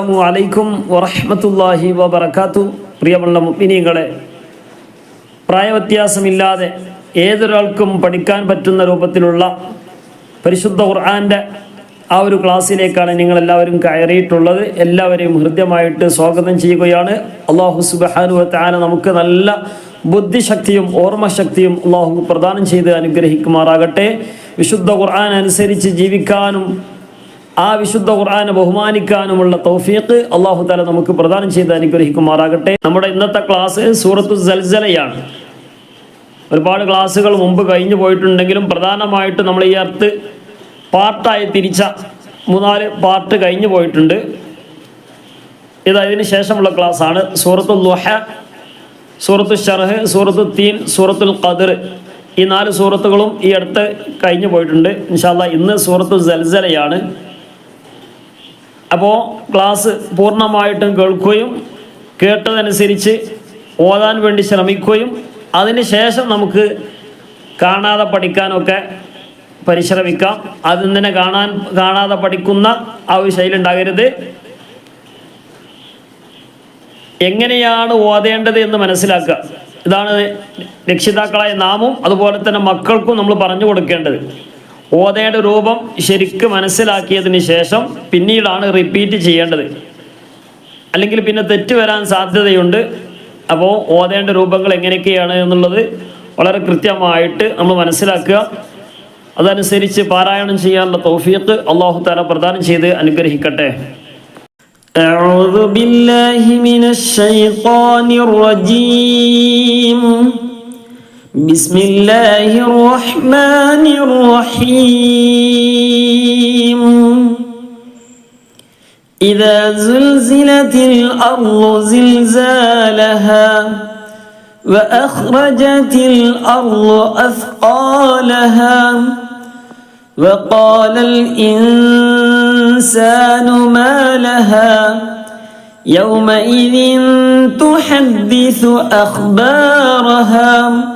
അലൈക്കും വറഹ്മത്തുള്ളാഹി വബർക്കാത്തു പ്രിയമുള്ള മുഅ്മിനീങ്ങളെ പ്രായവ്യത്യാസമില്ലാതെ ഏതൊരാൾക്കും പഠിക്കാൻ പറ്റുന്ന രൂപത്തിലുള്ള പരിശുദ്ധ ഖുർആാന്റെ ആ ഒരു ക്ലാസ്സിലേക്കാണ് നിങ്ങൾ എല്ലാവരും കയറിയിട്ടുള്ളത്. എല്ലാവരെയും ഹൃദ്യമായിട്ട് സ്വാഗതം ചെയ്യുകയാണ്. അള്ളാഹു താല നമുക്ക് നല്ല ബുദ്ധിശക്തിയും ഓർമ്മശക്തിയും അള്ളാഹു പ്രദാനം ചെയ്ത് അനുഗ്രഹിക്കുമാറാകട്ടെ. വിശുദ്ധ ഖുർആൻ അനുസരിച്ച് ജീവിക്കാനും ആ വിശുദ്ധ ഖുർആാനെ ബഹുമാനിക്കാനുമുള്ള തൗഫീഖ് അള്ളാഹു താല നമുക്ക് പ്രദാനം ചെയ്ത് അനുഗ്രഹിക്കുമാറാകട്ടെ. നമ്മുടെ ഇന്നത്തെ ക്ലാസ് സൂറത്ത് സൽസലയാണ്. ഒരുപാട് ക്ലാസ്സുകൾ മുമ്പ് കഴിഞ്ഞു പോയിട്ടുണ്ടെങ്കിലും പ്രധാനമായിട്ട് നമ്മൾ ഈ അർത്ത് പാർട്ടായി തിരിച്ച മൂന്നാൽ പാർട്ട് കഴിഞ്ഞു പോയിട്ടുണ്ട്. ഇത് അതിന് ശേഷമുള്ള ക്ലാസ്സാണ്. സൂറത്തു ലുഹ സൂറത്തു ഷർഹ് സൂറത്തു തീൻ സൂറത്തുൽ ഖദർ ഈ നാല് സൂറത്തുകളും ഈ അടുത്ത് കഴിഞ്ഞു പോയിട്ടുണ്ട്. ഇൻഷാല്ല ഇന്ന് സൂറത്തു സൽസലയാണ്. അപ്പോൾ ക്ലാസ് പൂർണമായിട്ടും കേൾക്കുകയും കേട്ടതനുസരിച്ച് ഓതാൻ വേണ്ടി ശ്രമിക്കുകയും അതിനുശേഷം നമുക്ക് കാണാതെ പഠിക്കാനൊക്കെ പരിശ്രമിക്കാം. അതിൽ തന്നെ കാണാൻ കാണാതെ പഠിക്കുന്ന ആ ഒരു ശൈലി ഉണ്ടാകരുത്. എങ്ങനെയാണ് ഓതേണ്ടത് എന്ന് മനസ്സിലാക്കുക. ഇതാണ് രക്ഷിതാക്കളായ നാമും അതുപോലെ തന്നെ മക്കൾക്കും നമ്മൾ പറഞ്ഞു കൊടുക്കേണ്ടത്. ഓതേണ്ട രൂപം ശരിക്ക് മനസ്സിലാക്കിയതിന് ശേഷം പിന്നീടാണ് റിപ്പീറ്റ് ചെയ്യേണ്ടത് അല്ലെങ്കിൽ പിന്നെ തെറ്റ് വരാൻ സാധ്യതയുണ്ട് അപ്പോൾ ഓതേണ്ട രൂപങ്ങൾ എങ്ങനെയൊക്കെയാണ് എന്നുള്ളത് വളരെ കൃത്യമായിട്ട് നമ്മൾ മനസ്സിലാക്കുക അതനുസരിച്ച് പാരായണം ചെയ്യാനുള്ള തൗഫീഖ് അള്ളാഹു താല പ്രദാനം ചെയ്ത് അനുഗ്രഹിക്കട്ടെ أعوذ بالله من الشيطان الرجيم بسم الله الرحمن الرحيم. إذا زلزلت الأرض زلزالها وأخرجت الأرض أثقالها وقال الإنسان ما لها يومئذ تحدث أخبارها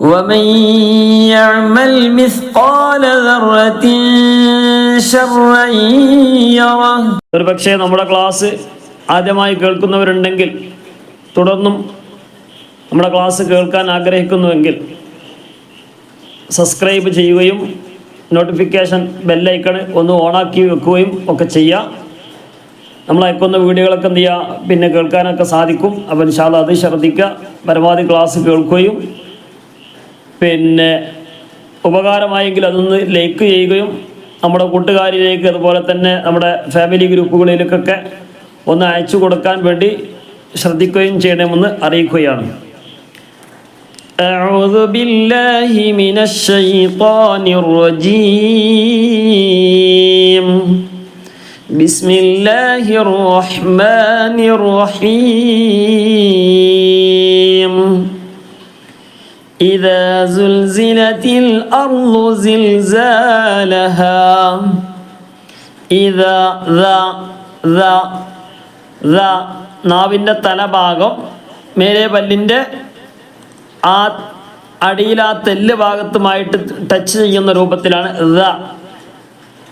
ومن يعمل مثقال ذرة شرا يره ഒരു പക്ഷേ നമ്മുടെ ക്ലാസ് ആദ്യമായി കേൾക്കുന്നവരുണ്ടെങ്കിൽ തുടർന്നും നമ്മുടെ ക്ലാസ് കേൾക്കാൻ ആഗ്രഹിക്കുന്നുവെങ്കിൽ സബ്സ്ക്രൈബ് ചെയ്യുകയും നോട്ടിഫിക്കേഷൻ ബെല്ലൈക്കണ് ഒന്ന് ഓണാക്കി വെക്കുകയും ഒക്കെ ചെയ്യുക നമ്മൾ അയക്കുന്ന വീഡിയോകളൊക്കെ എന്ത് ചെയ്യുക പിന്നെ കേൾക്കാനൊക്കെ സാധിക്കും അപ്പോൾ ഇൻഷാല്ല അത് ശ്രദ്ധിക്കുക പരമാവധി ക്ലാസ് കേൾക്കുകയും പിന്നെ ഉപകാരമായെങ്കിൽ അതൊന്ന് ലൈക്ക് ചെയ്യുകയും നമ്മുടെ കൂട്ടുകാരിലേക്ക് അതുപോലെ തന്നെ നമ്മുടെ ഫാമിലി ഗ്രൂപ്പുകളിലേക്കൊക്കെ ഒന്ന് അയച്ചു കൊടുക്കാൻ വേണ്ടി ശ്രദ്ധിക്കുകയും ചെയ്യണമെന്ന് അറിയിക്കുകയാണ് أعوذ بالله من الشيطان الرجيم بسم الله الرحمن الرحيم إذا زلزلت الأرض زلزالها إذا ذا ذا ذا നാവിൻ്റെ തലഭാഗം മേലെ പല്ലിൻ്റെ ആ അടിയിൽ ആ തെല്ല് ഭാഗത്തുമായിട്ട് ടച്ച് ചെയ്യുന്ന രൂപത്തിലാണ് ذ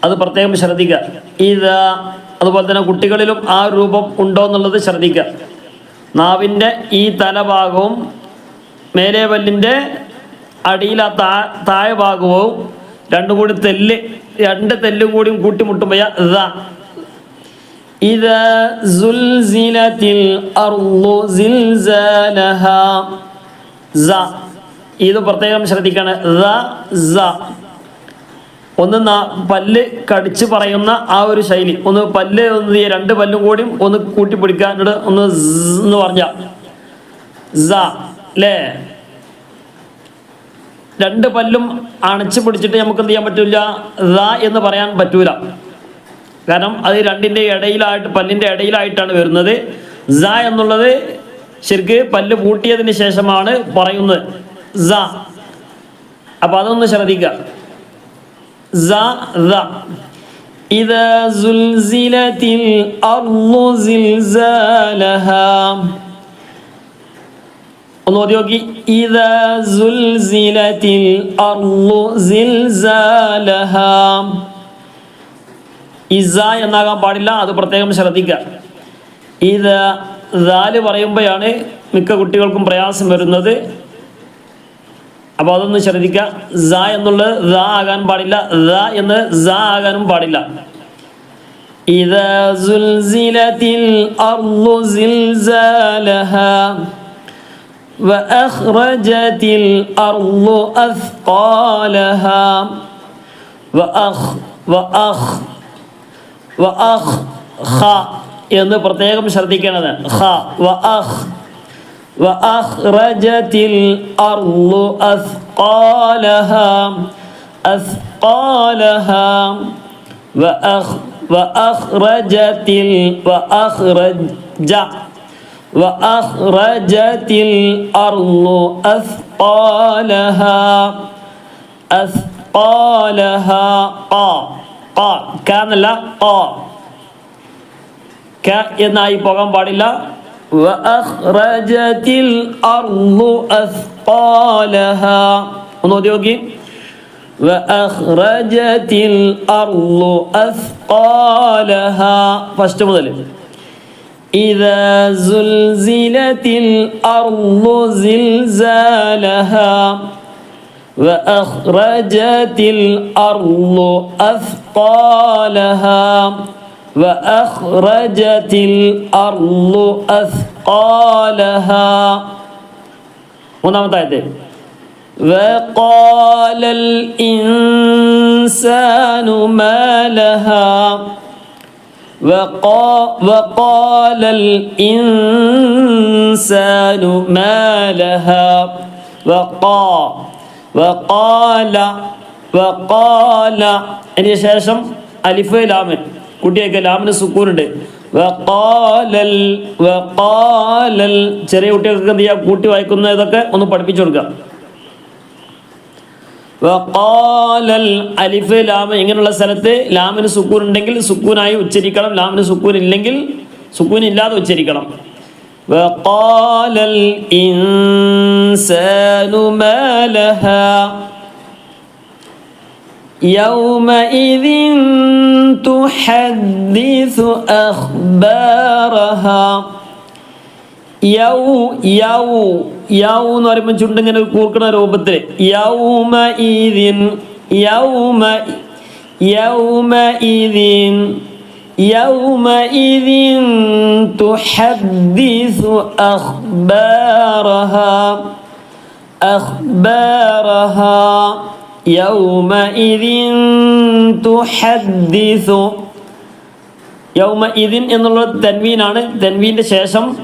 അത് പ്രത്യേകം ശ്രദ്ധിക്കുക ഇത് അതുപോലെ തന്നെ കുട്ടികളിലും ആ രൂപം ഉണ്ടോ എന്നുള്ളത് ശ്രദ്ധിക്കുക നാവിൻ്റെ ഈ തലഭാഗവും മേലെ പല്ലിന്റെ അടിയിൽ ആ താ താഴെ ഭാഗവും രണ്ടും കൂടി തെല്ല് രണ്ട് തെല്ലും കൂടിയും കൂട്ടിമുട്ടുമ്പോൾ ഇതാ ഇത് പ്രത്യേകം ശ്രദ്ധിക്കണം. സ. ഒന്ന് പല്ല് കടിച്ച് പറയുന്ന ആ ഒരു ശൈലി. ഒന്ന് പല്ല് ഒന്ന് രണ്ട് പല്ലും കൂടിയും ഒന്ന് കൂട്ടിപ്പിടിക്കാനോട് ഒന്ന് എന്ന് പറഞ്ഞ. അല്ലേ രണ്ട് പല്ലും അണച്ചു പിടിച്ചിട്ട് നമുക്ക് എന്ത് ചെയ്യാൻ പറ്റില്ല ദ എന്ന് പറയാൻ പറ്റൂല കാരണം അത് രണ്ടിൻ്റെ ഇടയിലായിട്ട് പല്ലിൻ്റെ ഇടയിലായിട്ടാണ് വരുന്നത് സ എന്നുള്ളത് ശരിക്ക് പല്ല് പൂട്ടിയതിന് ശേഷമാണ് പറയുന്നത് സ അപ്പൊ അതൊന്ന് ശ്രദ്ധിക്കുക സ ദ إذا زلزلت الأرض زلزالها ഒന്ന് ഓതി നോക്കി إذا زلزلت الأرض زلزالها ഇസ എന്നാകാൻ പാടില്ല അത് പ്രത്യേകം ശ്രദ്ധിക്കുക ഇത് ദാല് പറയുമ്പോഴാണ് മിക്ക കുട്ടികൾക്കും പ്രയാസം വരുന്നത് അപ്പോൾ അതൊന്ന് ശ്രദ്ധിക്കുക സ എന്നുള്ളത് ദ ആകാൻ പാടില്ല ദ എന്ന് സ ആകാനും പാടില്ല إذا زلزلت الأرض زلزالها وأخرجت الأرض أثقالها وأخ وأخ وأخ خ എന്ന് പ്രത്യേകം ശ്രദ്ധിക്കേണ്ടത് ഖ വഅഖ് وأخرجت الأرض أثقالها أثقالها وأخ وأخرجت ال وأخرج وأخرجت الأرض أثقالها أثقالها قا قا كان لا قا كا يناي بغم بارلا وأخرجت الأرض أثقالها ونوديوكي وأخرجت الأرض أثقالها فاشتمدلي إذا زلزلت الأرض زلزالها وأخرجت الأرض أثقالها وأخرجت الأرض أثقالها. ونعم وقال الإنسان ما لها. وقال الإنسان ما لها وقا وقال وقال അതിന് ശേഷം അലിഫ് ലാമൻ കുട്ടിയൊക്കെ ലാമിന് സുക്കൂനുണ്ട് വഖാലൽ വഖാലൽ ചെറിയ കുട്ടികൾക്ക് എന്ത് ചെയ്യുക കൂട്ടി വായിക്കുന്ന ഇതൊക്കെ ഒന്ന് പഠിപ്പിച്ചു കൊടുക്കുക വഖാലൽ അലിഫ് ലാം ഇങ്ങനെയുള്ള സ്ഥലത്ത് ലാമിന് സുക്കൂൻ ഉണ്ടെങ്കിൽ സുക്കൂനായി ഉച്ചരിക്കണം ലാമിന് സുക്കൂൻ ഇല്ലെങ്കിൽ സുക്കൂൻ ഇല്ലാതെ ഉച്ചരിക്കണം وقال الإنسان ما لها يومئذ تحدث أخبارها യൗ യൗ യൗ എന്ന് പറയുമ്പോൾ ചുണ്ടിങ്ങനെ കൂർക്കണ രൂപത്തിൽ. എന്നുള്ള തൻവീനാണ്. തെൻവീന്റെ ശേഷം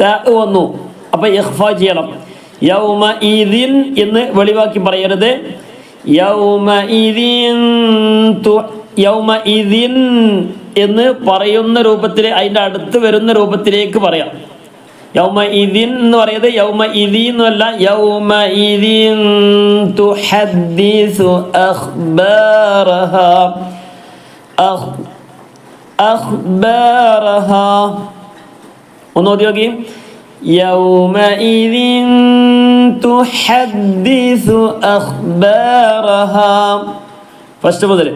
ത വന്നു. അപ്പൊ ഇഹ്ഫ ചെയ്യണം. യൗമ ഈദിൻ എന്ന് വെളിവാക്കി പറയരുത്. യൗമ യൗമ ഈദിൻ എന്ന് പറയുന്ന രൂപത്തിൽ അതിന്റെ അടുത്ത് വരുന്ന രൂപത്തിലേക്ക് പറയാം. യൗമ ഇതിൻ എന്ന് പറയുന്നത് യൗമ ഇതി എന്നല്ല യൗമ ഇതിൻ തുഹദ്ദിസു അഖ്ബാറഹ. Aq അഖ്ബാറഹ. Onu diyor ki يَوْمَئِذٍ تُحَدِّثُ أَخْبَارَهَا. First of all,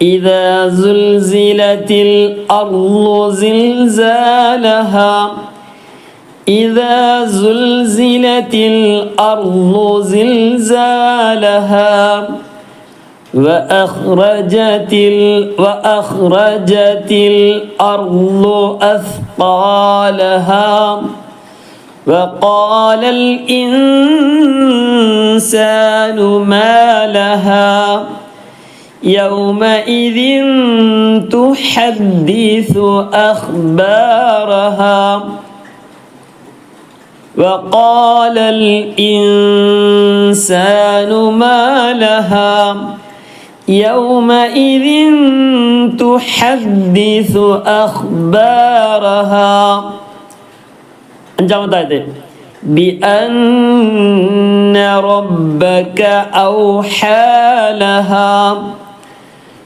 إِذَا زُلْزِلَتِ الْأَرْضُ زِلْزَالَهَا. إِذَا زُلْزِلَتِ الْأَرْضُ زِلْزَالَهَا. وأخرجت ال... وأخرجت الأرض أثقالها. وقال الإنسان ما لها. يومئذ تحدث أخبارها. وقال الإنسان ما لها. يومئذ تحدث أخبارها അഞ്ചാമത്തെ ആയത്തെ بأن ربك أوحى لها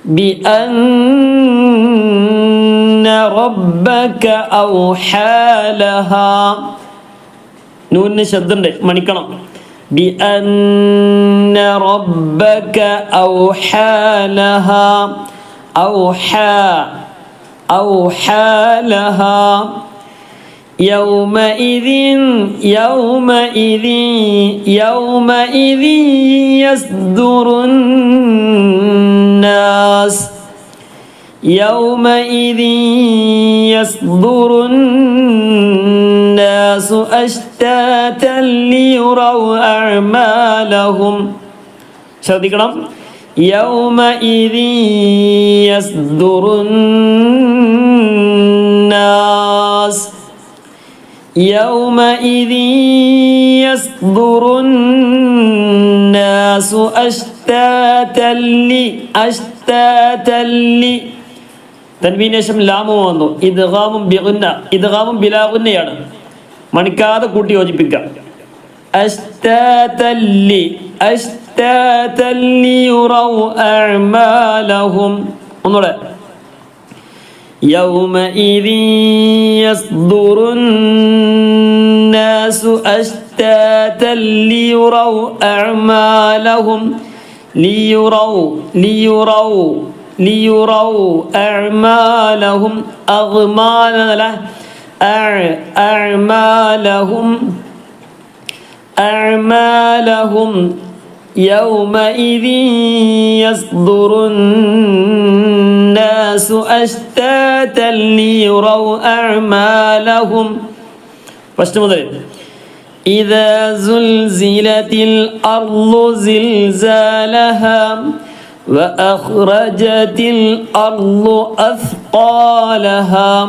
بأن ربك أوحى لها നൂനിന് ശബ്ദമുണ്ട് മണിക്കണം بأن ربك أوحى لها أوحى أوحى لها. يومئذ يومئذ يومئذ يصدر الناس. يومئذ يصدر الناس أعمالهم ശ്രദ്ധിക്കണം يومئذ يصدر الناس يومئذ يصدر الناس أشتاتا لي أشتاتا لي തൻവീന് ശേഷം ലാമും വന്നു ഇദ്ഗാമും ബിഗുന്ന ഇദ്ഗാമും ബിലാഗുന്നയാണ് മണിക്കാതെ കൂട്ടി യോജിപ്പിക്കാം അഷ്താതല്ലി അഷ്താതല്ലി യുറൗ അഅമാലഹും ഒന്നുകൂടെ يومئذ يصدر الناس أشتاتا ليروا أعمالهم ليروا ليروا ليروا أعمالهم أغمال أعمالهم أعمالهم يومئذ يصدر الناس أشتاتا ليروا أعمالهم. إذا زلزلت الأرض زلزالها وأخرجت الأرض أثقالها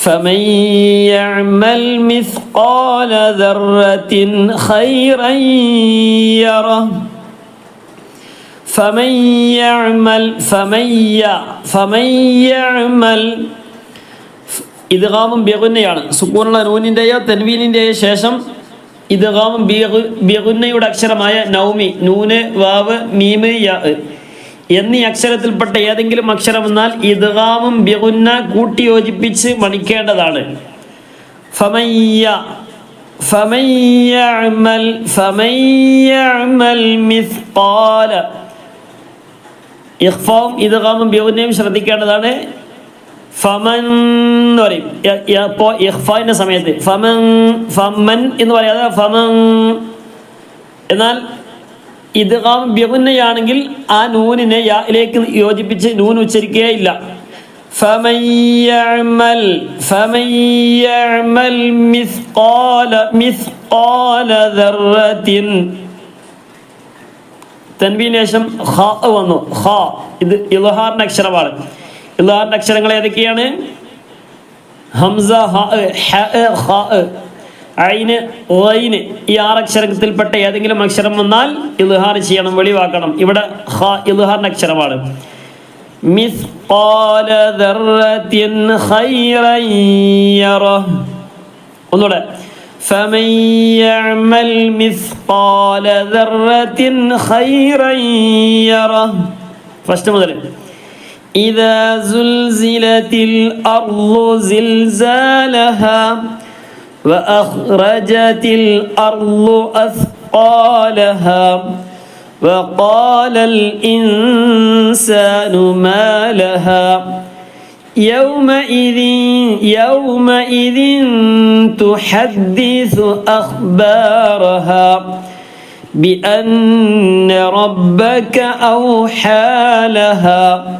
فمن يعمل مثقال ذرة خيرا يره فمن يعمل فمن يع فمن يعمل ഇദ്ഗാമും ബിഗുന്നയാണ് സുക്കൂനുള്ള നൂനിൻ്റെയോ തെൻവീനിൻ്റെയോ ശേഷം ഇദ്ഗാമും ബിഗുന്നയുടെ അക്ഷരമായ നൗമി നൂന് വാവ് മീമ് യാ എന്നീ അക്ഷരത്തിൽപ്പെട്ട ഏതെങ്കിലും അക്ഷരം എന്നാൽ ഇദ്ഗാമും ബിഗുന്ന കൂട്ടി യോജിപ്പിച്ച് മണിക്കേണ്ടതാണ്. ഫമയ്യ ഫമയ്യഅമൽ ഫമയ്യഅമൽ മിസ്ഖാല. ഇഖ്ഫാവും ഇദ്ഗാമും ബിഗുന്നയും ശ്രദ്ധിക്കേണ്ടതാണ്. ഫമൻ എന്ന് പറയും. ഇപ്പോൾ ഇഖ്ഫാന്റെ സമയത്ത്. ഫമൻ ഫമൻ എന്ന് പറയാതെ ഫമൻ. എന്നാൽ ഇദ്ഗാം ബിഗുന്നയാണെങ്കിൽ ആ നൂനിനെ യായിലേക്ക് യോജിപ്പിച്ച് നൂൻ ഉച്ചരിക്കുകയില്ല. ഫമയ്യമൽ ഫമയ്യമൽ മിസ്ഖാല മിസ്ഖാല ദർറത്തിൻ. തൻവീന് ശേഷം ഹ വന്നു. ഹ ഇത് ഇൽഹാറിന്റെ അക്ഷരമാണ്. ഇൽഹാറിന്റെ അക്ഷരങ്ങൾ ഏതൊക്കെയാണ്? ഹംസ ഹ ഹ ഐന് ഓയിന് ഈ ആറക്ഷരത്തിൽപ്പെട്ട ഏതെങ്കിലും അക്ഷരം വന്നാൽ ഇൽഹാർ ചെയ്യണം വെളിവാക്കണം ഇവിടെ ഹ ഇൽഹാറിന്റെ അക്ഷരമാണ് مثقال ذرة خيرا يره ഒന്നുകൂടെ فمن يعمل مثقال ذرة خيرا يره ഫസ്റ്റ് മുതൽ إذا زلزلت الأرض زلزالها وأخرجت الأرض أثقالها وقال الإنسان ما لها يومئذ يومئذ تحدث أخبارها بأن ربك أوحى لها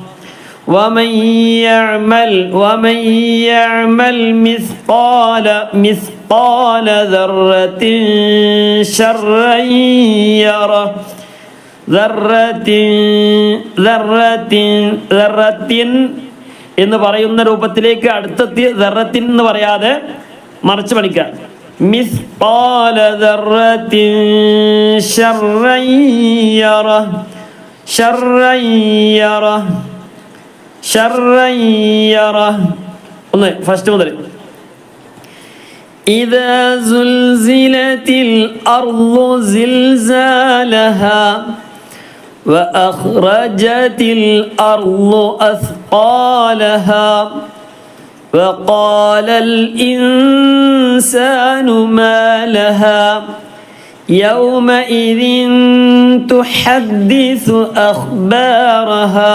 ومن يعمل ومن يعمل مثقال مثقال ذرة شرا يره ذرة ذرة ذرة എന്ന് പറയുന്ന രൂപത്തിലേക്ക് അടുത്തെത്തി ذرة എന്ന് പറയാതെ മറിച്ച് പഠിക്കുക مثقال ذرة شرا ഒന്ന് ഫസ്റ്റ് മുതൽ إذا زلزلت الأرض زلزالها وأخرجت الأرض أثقالها وقال الإنسان ما لها يومئذ تحدث أخبارها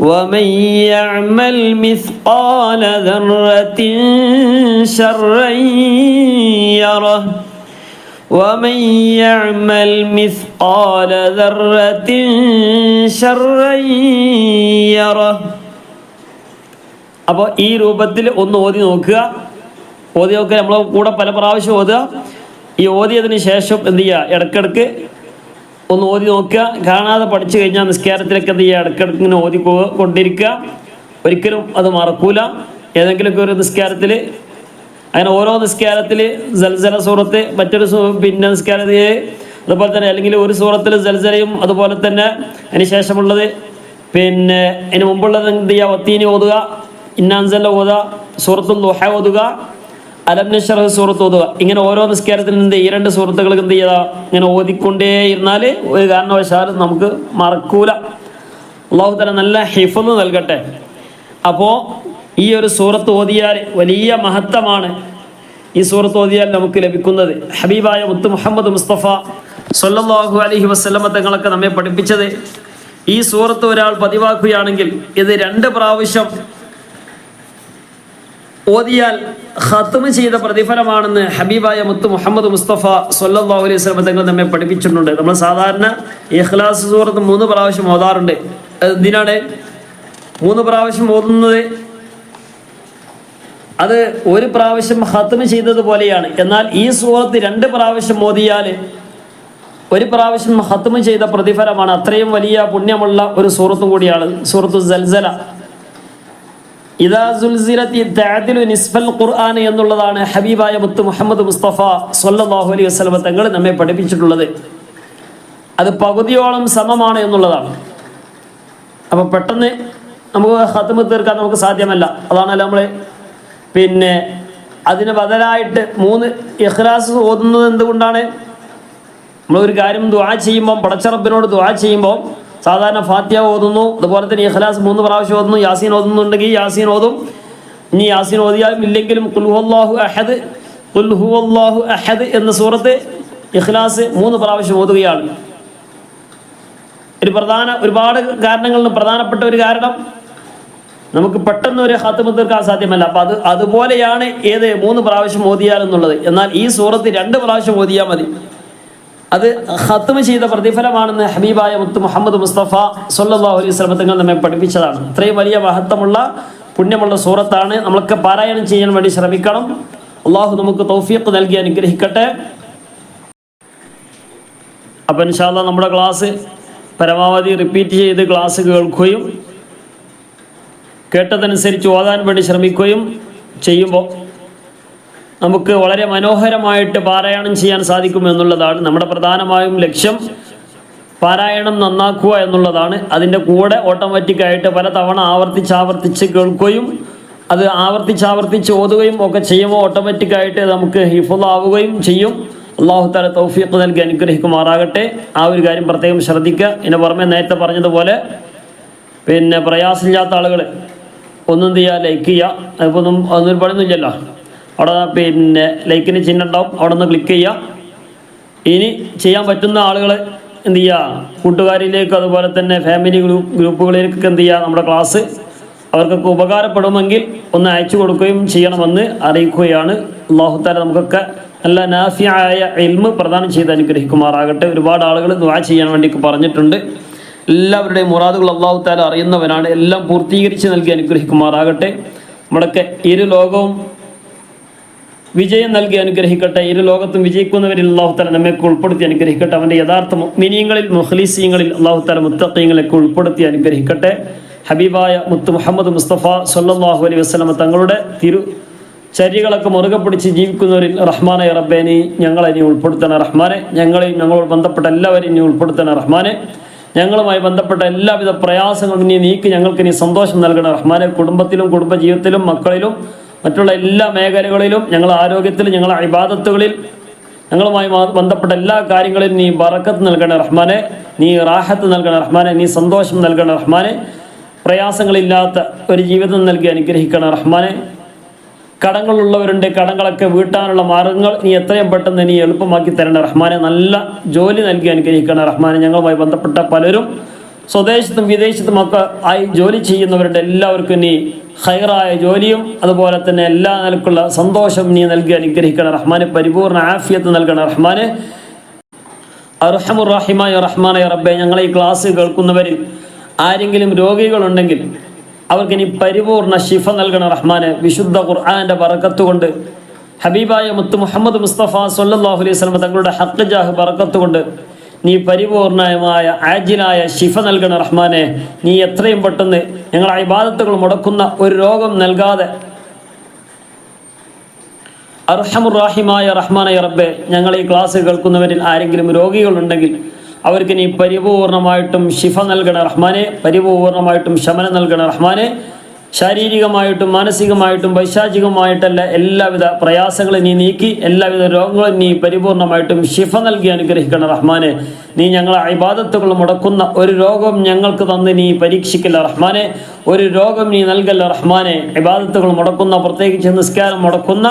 ومن يعمل مثقال ذرة شرا يره ومن يعمل مثقال ذرة شرا يره അപ്പോൾ ഈ രൂപത്തിൽ ഒന്ന് ഓതി നോക്കുക ഓതി നോക്കുക നമ്മൾ കൂടെ പല പ്രാവശ്യം ഓതുക ഈ ഓതിയതിന് ശേഷം എന്ത് ചെയ്യുക ഇടയ്ക്കിടയ്ക്ക് ഒന്ന് ഓതി നോക്കുക. കാണാതെ പഠിച്ചു കഴിഞ്ഞാൽ നിസ്കാരത്തിലൊക്കെ എന്ത് ചെയ്യുക? ഇടയ്ക്കിടയ്ക്ക് ഇങ്ങനെ ഓതി കൊണ്ടിരിക്കുക. ഒരിക്കലും അത് മറക്കൂല. ഏതെങ്കിലുമൊക്കെ ഒരു നിസ്കാരത്തിൽ അങ്ങനെ ഓരോ നിസ്കാരത്തിൽ ജൽസല സൂറത്ത് മറ്റൊരു പിന്നെ നിസ്കാരത്തിൽ അതുപോലെ തന്നെ അല്ലെങ്കിൽ ഒരു സൂറത്തിൽ ജൽസലയും അതുപോലെ തന്നെ അതിന് ശേഷമുള്ളത്. പിന്നെ അതിന് മുമ്പുള്ളത് എന്ത് ചെയ്യുക? ഒത്തീനി ഓതുക. ഇന്നാൻസല്ല ഓതുക. സൂറത്തുൽ ദുഹ ഓതുക. അലം സുഹൃത്ത് സൂറത്ത് ഓതുക. ഇങ്ങനെ ഓരോ നിസ്കാരത്തിനും എന്ത് ഈ രണ്ട് സുഹൃത്തുക്കൾക്ക് എന്ത് ചെയ്താ? ഇങ്ങനെ ഓതിക്കൊണ്ടേ ഇരുന്നാൽ ഒരു കാരണവശാലും നമുക്ക് മറക്കൂല. അള്ളാഹു തല നല്ല ഹിഫന്ന് നൽകട്ടെ. അപ്പോൾ ഈ ഒരു സൂറത്ത് ഓതിയാൽ വലിയ മഹത്വമാണ് ഈ സൂറത്ത് ഓതിയാൽ നമുക്ക് ലഭിക്കുന്നത്. ഹബീബായ മുത്ത് മുഹമ്മദ് മുസ്തഫ സൊല്ലാഹു അലഹി വസ്ലമ തങ്ങളൊക്കെ നമ്മെ പഠിപ്പിച്ചത് ഈ സൂറത്ത് ഒരാൾ പതിവാക്കുകയാണെങ്കിൽ ഇത് രണ്ട് പ്രാവശ്യം ഓതിയാൽ ഖത്മ് ചെയ്ത പ്രതിഫലമാണെന്ന് ഹബീബായ മുത്ത് മുഹമ്മദ് മുസ്തഫ സല്ലല്ലാഹു അലൈഹി സ്വലം തങ്ങൾ നമ്മെ പഠിപ്പിച്ചിട്ടുണ്ട്. നമ്മൾ സാധാരണ ഇഖ്ലാസ് സൂറത്ത് മൂന്ന് പ്രാവശ്യം ഓതാറുണ്ട്. എന്തിനാണ്? മൂന്ന് പ്രാവശ്യം ഓതുന്നത് അത് ഒരു പ്രാവശ്യം ഖത്മ് ചെയ്തതുപോലെയാണ് എന്നാൽ ഈ സൂറത്ത് രണ്ട് പ്രാവശ്യം ഓതിയാൽ ഒരു പ്രാവശ്യം ഹത്തുമ ചെയ്ത പ്രതിഫലമാണ് അത്രയും വലിയ പുണ്യമുള്ള ഒരു സൂറത്തും കൂടിയാണ്. സൂറത്തു സൽസല. ഖുർആൻ എന്നുള്ളതാണ് ഹബീബായ മുത്ത് മുഹമ്മദ് മുസ്തഫ സൊല്ലാഹു അലൈഹി വസ്ലമ തങ്ങൾ നമ്മെ പഠിപ്പിച്ചിട്ടുള്ളത്. അത് പകുതിയോളം സമമാണ് എന്നുള്ളതാണ്. അപ്പൊ പെട്ടെന്ന് നമുക്ക് ഹത്തുമ തീർക്കാൻ നമുക്ക് സാധ്യമല്ല. അതാണല്ലോ നമ്മൾ പിന്നെ അതിന് ബദലായിട്ട് മൂന്ന് ഇഖ്ലാസ് ഓതുന്നത് എന്തുകൊണ്ടാണ്? നമ്മളൊരു കാര്യം ദുആ ചെയ്യുമ്പോൾ പടച്ചറബിനോട് ദുആ ചെയ്യുമ്പോൾ സാധാരണ ഫാത്തിയ ഓതുന്നു അതുപോലെ തന്നെ ഇഖ്ലാസ് മൂന്ന് പ്രാവശ്യം ഓതുന്നു യാസീൻ ഓതുന്നുണ്ടെങ്കിൽ യാസീൻ ഓതും. ഇനി യാസീൻ ഓതിയാലും ഇല്ലെങ്കിലും കുൽഹുല്ലാഹു അഹദ് കുൽഹുല്ലാഹു അഹദ് എന്ന സൂറത്ത് ഇഖ്ലാസ് മൂന്ന് പ്രാവശ്യം ഓതുകയാണ്. ഒരു പ്രധാന ഒരുപാട് കാരണങ്ങളിൽ പ്രധാനപ്പെട്ട ഒരു കാരണം നമുക്ക് പെട്ടെന്ന് ഒരു ഹത്തുമ തീർക്കാൻ സാധ്യമല്ല. അപ്പൊ അത് അതുപോലെയാണ് ഏത് മൂന്ന് പ്രാവശ്യം ഓതിയാൽ എന്നുള്ളത്. എന്നാൽ ഈ സൂറത്ത് രണ്ട് പ്രാവശ്യം ഓതിയാൽ മതി. അത് ഹത്തുമ ചെയ്ത പ്രതിഫലമാണെന്ന് ഹബീബായ മുത്ത് മുഹമ്മദ് മുസ്തഫ സല്ലല്ലാഹു അലൈഹി തങ്ങൾ നമ്മെ പഠിപ്പിച്ചതാണ്. ഇത്രയും വലിയ മഹത്വമുള്ള പുണ്യമുള്ള സൂറത്താണ്. നമ്മൾക്ക് പാരായണം ചെയ്യാൻ വേണ്ടി ശ്രമിക്കണം. അള്ളാഹു നമുക്ക് തൗഫീഖ് നൽകി അനുഗ്രഹിക്കട്ടെ. അപ്പം ഇൻഷാല്ല നമ്മുടെ ക്ലാസ് പരമാവധി റിപ്പീറ്റ് ചെയ്ത് ക്ലാസ് കേൾക്കുകയും കേട്ടതനുസരിച്ച് ഓതാൻ വേണ്ടി ശ്രമിക്കുകയും ചെയ്യുമ്പോൾ നമുക്ക് വളരെ മനോഹരമായിട്ട് പാരായണം ചെയ്യാൻ സാധിക്കും എന്നുള്ളതാണ് നമ്മുടെ പ്രധാനമായും ലക്ഷ്യം. പാരായണം നന്നാക്കുക എന്നുള്ളതാണ്. അതിന്റെ കൂടെ ഓട്ടോമാറ്റിക്കായിട്ട് പല തവണ ആവർത്തിച്ച് ആവർത്തിച്ച് കേൾക്കുകയും അത് ആവർത്തിച്ച് ആവർത്തിച്ച് ഓതുകയും ഒക്കെ ചെയ്യുമ്പോൾ ഓട്ടോമാറ്റിക്കായിട്ട് നമുക്ക് ഹിഫുള്ളാവുകയും ചെയ്യും. അള്ളാഹു താല തൗഫീഖ് നൽകി അനുഗ്രഹിക്കുമാറാകട്ടെ. ആ ഒരു കാര്യം പ്രത്യേകം ശ്രദ്ധിക്കുക. എന്നെ പുറമെ നേരത്തെ പറഞ്ഞതുപോലെ പിന്നെ പ്രയാസമില്ലാത്ത ആളുകൾ ഒന്നും ചെയ്യുക ലൈക്ക് ചെയ്യുക അതിപ്പോൾ ഒന്നും ഒന്നും പണിയൊന്നുമില്ലല്ലോ അവിടെ പിന്നെ ലൈക്കിന് ചിഹ്നം ഉണ്ടാവും അവിടെ നിന്ന് ക്ലിക്ക് ചെയ്യുക. ഇനി ചെയ്യാൻ പറ്റുന്ന ആളുകൾ എന്ത് ചെയ്യുക? കൂട്ടുകാരിലേക്ക് അതുപോലെ തന്നെ ഫാമിലി ഗ്രൂപ്പ് ഗ്രൂപ്പുകളിലേക്കൊക്കെ എന്ത് ചെയ്യുക? നമ്മുടെ ക്ലാസ് അവർക്കൊക്കെ ഉപകാരപ്പെടുമെങ്കിൽ ഒന്ന് അയച്ചു കൊടുക്കുകയും ചെയ്യണമെന്ന് അറിയിക്കുകയാണ്. അള്ളാഹുത്താല നമുക്കൊക്കെ നല്ല നാഫിയായ എൽമ് പ്രദാനം ചെയ്ത് അനുഗ്രഹിക്കുമാറാകട്ടെ. ഒരുപാട് ആളുകൾ ദ്വാ ചെയ്യാൻ വേണ്ടി പറഞ്ഞിട്ടുണ്ട്. എല്ലാവരുടെയും മുറാദുകൾ അള്ളാഹുത്താല അറിയുന്നവനാണ് എല്ലാം പൂർത്തീകരിച്ച് നൽകി അനുഗ്രഹിക്കുമാറാകട്ടെ. നമ്മുടെയൊക്കെ ഇരു ലോകവും വിജയം നൽകി അനുഗ്രഹിക്കട്ടെ. ഇരു ലോകത്തും വിജയിക്കുന്നവരിൽ അള്ളാഹു താല നമ്മയൊക്കെ ഉൾപ്പെടുത്തി അനുഗ്രഹിക്കട്ടെ. അവന്റെ യഥാർത്ഥ മിനിയങ്ങളിൽ മുഖ്ലീസിയങ്ങളിൽ അള്ളാഹു താല മുത്തക്കയങ്ങളൊക്കെ ഉൾപ്പെടുത്തി അനുഗ്രഹിക്കട്ടെ. ഹബീബായ മുത്ത് മുഹമ്മദ് മുസ്തഫ സൊല്ലാഹു അലൈഹി വസ്ലമ തങ്ങളുടെ തിരു ചര്യകളൊക്കെ മുറുകെ പിടിച്ച് ജീവിക്കുന്നവരിൽ റഹ്മാനെ റബ്ബേനി ഞങ്ങളെ ഇനി ഉൾപ്പെടുത്തണ റഹ്മാനെ. ഞങ്ങളെയും ഞങ്ങളോട് ബന്ധപ്പെട്ട എല്ലാവരെയും ഇനി ഉൾപ്പെടുത്തണ റഹ്മാനെ. ഞങ്ങളുമായി ബന്ധപ്പെട്ട എല്ലാവിധ പ്രയാസങ്ങളും ഇനി നീക്കി ഞങ്ങൾക്ക് ഇനി സന്തോഷം നൽകണം റഹ്മാനെ. കുടുംബത്തിലും കുടുംബജീവിതത്തിലും മക്കളിലും മറ്റുള്ള എല്ലാ മേഖലകളിലും ഞങ്ങൾ ആരോഗ്യത്തിൽ ഞങ്ങൾ അഭിബാധത്തുകളിൽ ഞങ്ങളുമായി ബന്ധപ്പെട്ട എല്ലാ കാര്യങ്ങളിലും നീ ബറക്കത്ത് നൽകണ റഹ്മാനെ നീ റാഹത്ത് നൽകണ റഹ്മാനെ നീ സന്തോഷം നൽകണ റഹ്മാനെ. പ്രയാസങ്ങളില്ലാത്ത ഒരു ജീവിതം നൽകി അനുഗ്രഹിക്കണ റഹ്മാനെ. കടങ്ങളുള്ളവരുണ്ട് കടങ്ങളൊക്കെ വീട്ടാനുള്ള മാർഗങ്ങൾ നീ എത്രയും പെട്ടെന്ന് നീ എളുപ്പമാക്കി തരണ റഹ്മാനെ. നല്ല ജോലി നൽകി അനുഗ്രഹിക്കണ റഹ്മാനെ. ഞങ്ങളുമായി ബന്ധപ്പെട്ട പലരും സ്വദേശത്തും വിദേശത്തും ഒക്കെ ആയി ജോലി ചെയ്യുന്നവരുടെ എല്ലാവർക്കും നീ ഹൈറായ ജോലിയും അതുപോലെ തന്നെ എല്ലാ നിലക്കുള്ള സന്തോഷം നീ നൽകി അനുഗ്രഹിക്കണം. റഹ്മാന് പരിപൂർണ ആഫിയത്ത് നൽകണം റഹ്മാന്. അർഹമുറഹിമായ റഹ്മാനായ റബ്ബെ ഞങ്ങളെ ഈ ക്ലാസ് കേൾക്കുന്നവരിൽ ആരെങ്കിലും രോഗികളുണ്ടെങ്കിൽ അവർക്ക് ഇനി പരിപൂർണ ശിഫ നൽകണ റഹ്മാന്. വിശുദ്ധ ഖുർആാന്റെ ബറക്കത്ത് കൊണ്ട് ഹബീബായ മുത്ത് മുഹമ്മദ് മുസ്തഫ സല്ലല്ലാഹു അലൈഹി വസല്ലം തങ്ങളുടെ ഹക്ക് ജാഹ് ബറക്കത്ത് കൊണ്ട് നീ പരിപൂർണമായ ആജിലായ ശിഫ നൽകണ റഹ്മാനെ നീ എത്രയും പെട്ടെന്ന് ഞങ്ങൾ അഭിബാധത്തുകൾ മുടക്കുന്ന ഒരു രോഗം നൽകാതെ അർഹമുറാഹിമായ റഹ്മാനെ റബ്ബെ ഞങ്ങൾ ഈ ക്ലാസ് കേൾക്കുന്നവരിൽ ആരെങ്കിലും രോഗികളുണ്ടെങ്കിൽ അവർക്ക് നീ പരിപൂർണമായിട്ടും ശിഫ നൽകണ റഹ്മാനെ പരിപൂർണമായിട്ടും ശമനം നൽകണ റഹ്മാനെ ശാരീരികമായിട്ടും മാനസികമായിട്ടും പൈശാചികമായിട്ടല്ല എല്ലാവിധ പ്രയാസങ്ങളും നീ നീക്കി എല്ലാവിധ രോഗങ്ങളും നീ പരിപൂർണമായിട്ടും ശിഫ നൽകി അനുഗ്രഹിക്കണം റഹ്മാനെ. നീ ഞങ്ങളെ അഭിബാധത്തുകൾ മുടക്കുന്ന ഒരു രോഗം ഞങ്ങൾക്ക് തന്ന് നീ പരീക്ഷിക്കില്ല റഹ്മാനെ. ഒരു രോഗം നീ നൽകല്ല റഹ്മാനെ. ഇബാദത്തുകൾ മുടക്കുന്ന പ്രത്യേകിച്ച് നിസ്കാരം മുടക്കുന്ന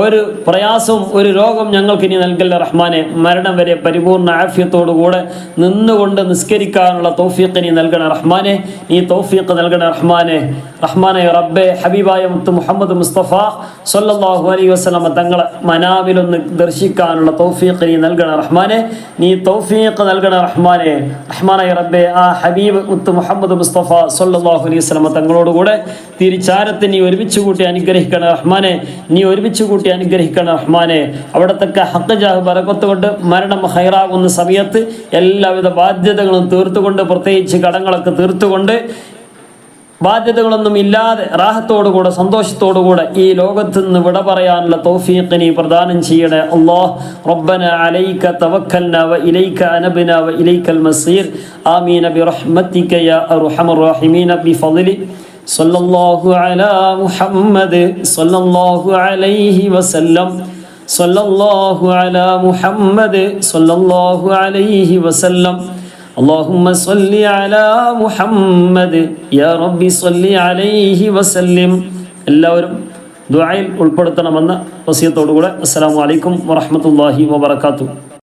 ഒരു പ്രയാസവും ഒരു രോഗം ഞങ്ങൾക്ക് നീ നൽകല്ല റഹ്മാനെ. മരണം വരെ പരിപൂർണ ആഫ്യത്തോടുകൂടെ നിന്നുകൊണ്ട് നിസ്കരിക്കാനുള്ള തോഫിയത്ത് നീ നൽകണ റഹ്മാനെ. നീ തൗഫീഖ് നൽകണ റഹ്മാനെ. റഹ്മാനെ റബ്ബെ ഹബീബായ മുത്ത് മുഹമ്മദ് മുസ്തഫ സൊല്ലാഹു അലൈ വസ്ലമ തങ്ങളെ മനാവിലൊന്ന് ദർശിക്കാനുള്ള തോഫിയത്ത് നീ നൽകണ റഹ്മാനെ. നീ തൗഫീഖ് നൽകണ റഹ്മാനെ. റഹ്മാനായ റബ്ബെ ആ ഹബീബ് മുത്ത് മുഹമ്മദ് മുസ്തഫ സൊല്ലാഹു അലൈഹി വസല്ലമ തങ്ങളോടുകൂടെ തിരിച്ചാരത്തെ നീ ഒരുമിച്ച് കൂട്ടി അനുഗ്രഹിക്കണ റഹ്മാനെ. നീ ഒരുമിച്ച് കൂട്ടി അനുഗ്രഹിക്കണ റഹ്മാനെ. അവിടത്തൊക്കെ ഹക്കജാഹ് ജാഹ് ബറക്കത്ത് കൊണ്ട് മരണം ഹൈറാകുന്ന സമയത്ത് എല്ലാവിധ ബാധ്യതകളും തീർത്തുകൊണ്ട് പ്രത്യേകിച്ച് കടങ്ങളൊക്കെ തീർത്തുകൊണ്ട് ബാധ്യതകളൊന്നും ഇല്ലാതെ റാഹത്തോടുകൂടെ സന്തോഷത്തോടുകൂടെ ഈ ലോകത്ത് നിന്ന് വിട പറയാനുള്ള തൗഫീഖ് നീ പ്രദാനം ചെയ്യണേ അള്ളാഹ് റബ്ബന അലൈക തവക്കൽന വ ഇലൈക അനബ്ന വ ഇലൈക്കൽ മസീർ. ആമീൻ. ബിറഹ്മതിക യാ അർഹമർ റഹീമീൻ. ബിഫضലി സല്ലല്ലാഹു അലാ മുഹമ്മദ് സല്ലല്ലാഹു അലൈഹി വസല്ലം. സല്ലല്ലാഹു അലാ മുഹമ്മദ് സല്ലല്ലാഹു അലൈഹി വസല്ലം. اللهم صل على محمد يا رب صل عليه وسلم എല്ലാവരും ദുആയിൽ ഉൾപ്പെടുത്തണമെന്ന വസിയത്തോടുകൂടെ അസ്സലാമു അലൈക്കും വറഹ്മത്തുള്ളാഹി വബറകാതുഹു